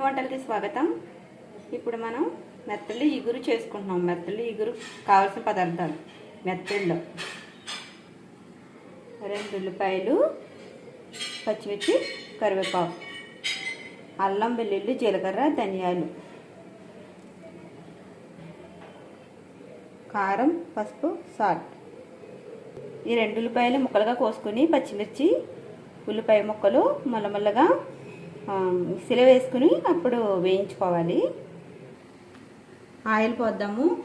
వంటలకి స్వాగతం. ఇప్పుడు మనం మెత్తళ్ళు ఇగురు చేసుకుంటున్నాం. మెత్తళ్ళు ఇగురు కావాల్సిన పదార్థాలు. మెత్తళ్ళు. రెండు ఉల్లిపాయలు పచ్చిమిర్చి కరివేపాకు అల్లం వెల్లుల్లి జీలకర్ర ధనియాలు కారం పసుపు సాల్ట్. ఈ రెండు ఉల్లిపాయలు ముక్కలుగా కోసుకొని పచ్చిమిర్చి ఉల్లిపాయ ముక్కలు మల్లమల్లగా సిల వేసుకుని అప్పుడు వేయించుకోవాలి. ఆయిల్ పోద్దాము.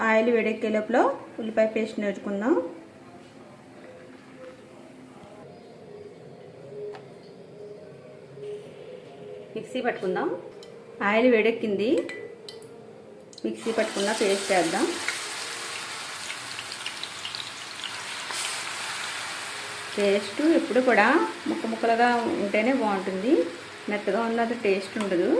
ఆయిల్ వేడెక్కే లోపల ఉల్లిపాయ పేస్ట్ నేర్చుకుందాం. మిక్సీ పట్టుకుందాం. ఆయిల్ వేడెక్కింది. మిక్సీ పట్టుకున్న పేస్ట్ వేద్దాం పేస్ట్ ఎప్పుడు కూడా ముక్క ముక్కలుగా ఉంటేనే బాగుంటుంది. మెత్తగా ఉన్నది టేస్ట్ ఉండదు.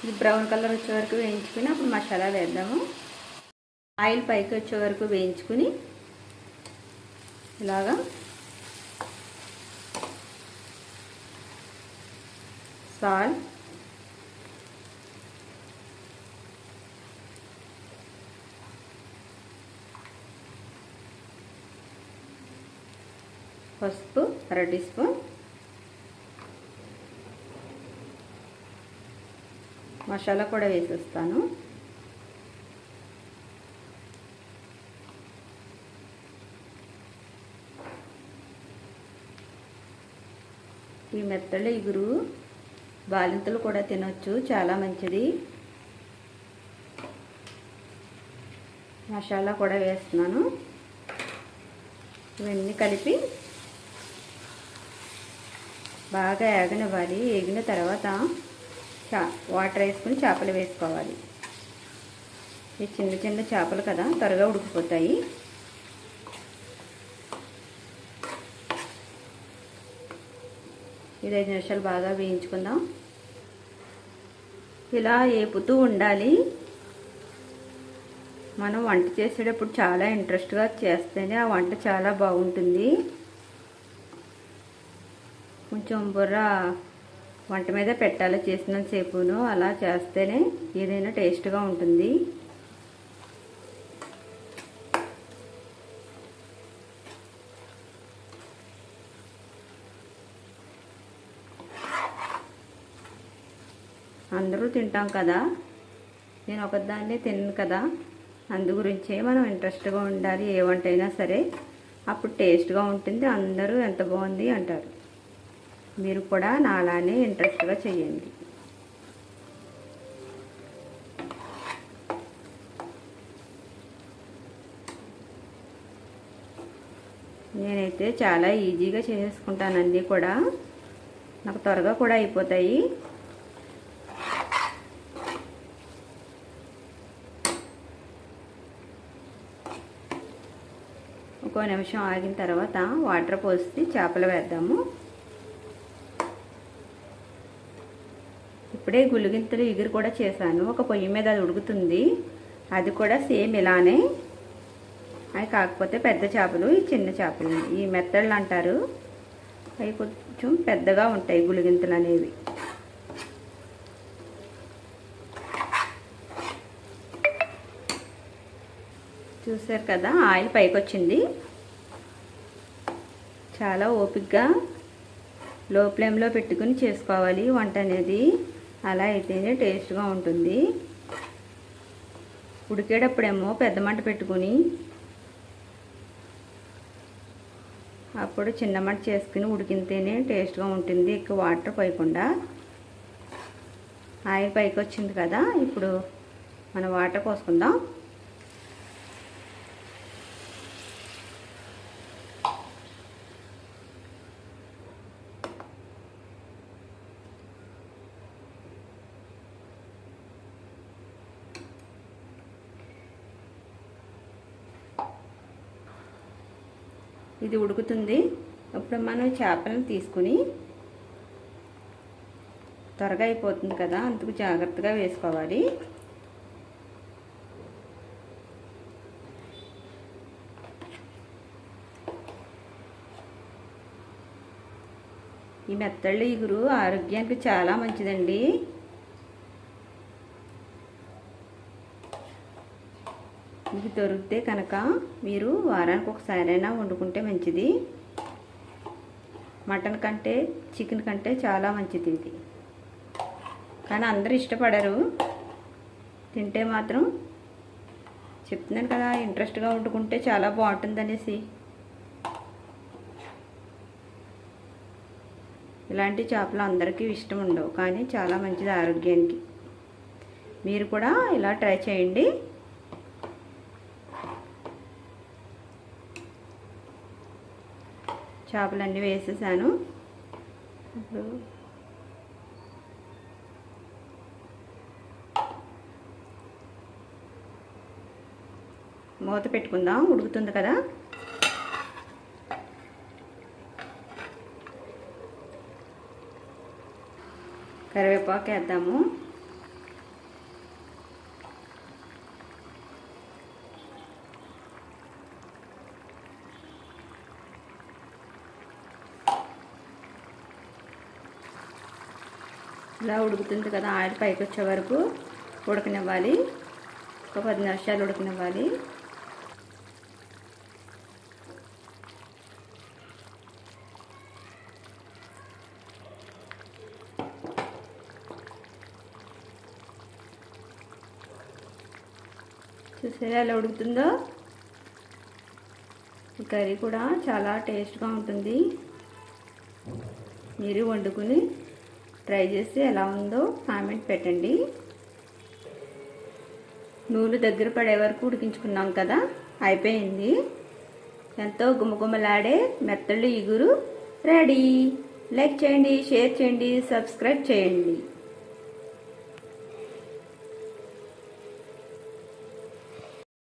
ఇది బ్రౌన్ కలర్ వచ్చే వరకు వేయించుకుని అప్పుడు మసాలా వేద్దాము. ఆయిల్ పైకి వచ్చే వరకు వేయించుకుని ఇలాగా సాల్ పసుపు అర టీ స్పూన్ మసాలా కూడా వేసేస్తాను. ఈ మెత్తళ్ళ ఇగురు బాలింతలు కూడా తినొచ్చు చాలా మంచిది. మసాలా కూడా వేస్తున్నాను. ఇవన్నీ కలిపి బాగా ఏగనివ్వాలి. ఏగిన తర్వాత చా వాటర్ వేసుకుని చేపలు వేసుకోవాలి. ఈ చిన్న చిన్న చేపలు కదా త్వరగా ఉడికిపోతాయి. ఇది ఐదు నిమిషాలు బాగా వేయించుకుందాం. ఇలా ఏపుతూ ఉండాలి. మనం వంట చేసేటప్పుడు చాలా ఇంట్రెస్ట్గా చేస్తేనే ఆ వంట చాలా బాగుంటుంది. కొంచెం బుర్ర వంట మీద పెట్టాలి చేసినంతసేపును. అలా చేస్తేనే ఏదైనా టేస్ట్గా ఉంటుంది. అందరూ తింటాం కదా. నేను ఒకదాన్నే తిన్నాను కదా. అందు గురించే మనం ఇంట్రెస్ట్గా ఉండాలి. ఏ వంట అయినా సరే. అప్పుడు టేస్ట్గా ఉంటుంది. అందరూ ఎంత బాగుంది అంటారు. మీరు కూడా నాలానే ఇంట్రెస్ట్గా చేయండి. నేనైతే చాలా ఈజీగా చేసేసుకుంటాను అన్నీ కూడా. నాకు త్వరగా కూడా అయిపోతాయి. ఒక నిమిషం ఆగిన తర్వాత వాటర్ పోసి చేపలు వేద్దాము. ఇప్పుడే గులిగింతలు ఎగురు కూడా చేశాను. ఒక పొయ్యి మీద అది ఉడుకుతుంది. అది కూడా సేమ్ ఇలానే. అవి కాకపోతే పెద్ద చేపలు ఈ చిన్న చేపలు. ఈ మెత్తళ్ళు అంటారు. అవి కొంచెం పెద్దగా ఉంటాయి గులిగింతలు అనేవి. చూసారు కదా ఆయిల్ పైకి వచ్చింది చాలా ఓపిక్గా లో ఫ్లేమ్లో పెట్టుకుని చేసుకోవాలి వంట అనేది. అలా అయితేనే టేస్ట్గా ఉంటుంది. ఉడికేటప్పుడేమో పెద్ద మంట పెట్టుకుని అప్పుడు చిన్న మంట చేసుకుని ఉడికితేనే టేస్ట్గా ఉంటుంది. ఎక్కువ వాటర్ పోయకుండా. ఆయిల్ పైకి వచ్చింది కదా ఇప్పుడు మనం వాటర్ పోసుకుందాం. ఇది ఉడుకుతుంది. ఇప్పుడు మనం చేపలను తీసుకుని త్వరగా అయిపోతుంది కదా అందుకు జాగ్రత్తగా వేసుకోవాలి. ఈ మెత్తళ్ళు ఇగురు ఆరోగ్యానికి చాలా మంచిదండి. ఇవి దొరికితే కనుక మీరు వారానికి ఒకసారైనా వండుకుంటే మంచిది. మటన్ కంటే చికెన్ కంటే చాలా మంచిది ఇది. కానీ అందరూ ఇష్టపడరు. తింటే మాత్రం చెప్తున్నాను కదా ఇంట్రెస్ట్గా వండుకుంటే చాలా బాగుంటుంది అనేసి ఇలాంటి చేపలు అందరికీ ఇష్టం ఉండవు కానీ చాలా మంచిది ఆరోగ్యానికి. మీరు కూడా ఇలా ట్రై చేయండి. చేపలన్నీ వేసేసాను. ఇప్పుడు మూత పెట్టుకుందాం ఉడుకుతుంది కదా? కరివేపాకు వేద్దాము. ఇలా ఉడుకుతుంది కదా ఆయిల్ పైకి వచ్చే వరకు ఉడకనివ్వాలి. ఒక పది నిమిషాలు ఉడకనివ్వాలి. చూసారా ఎలా ఉడుకుతుందో? ఈ కర్రీ కూడా చాలా టేస్ట్గా ఉంటుంది. మీరు వండుకుని ట్రై చేసి ఎలా ఉందో కామెంట్ పెట్టండి. నూనె దగ్గర పడే వరకు ఉడికించుకున్నాం కదా అయిపోయింది. ఎంతో గుమగుమలాడే మెత్తళ్ళు ఇగురు రెడీ. లైక్ చేయండి షేర్ చేయండి సబ్స్క్రైబ్ చేయండి.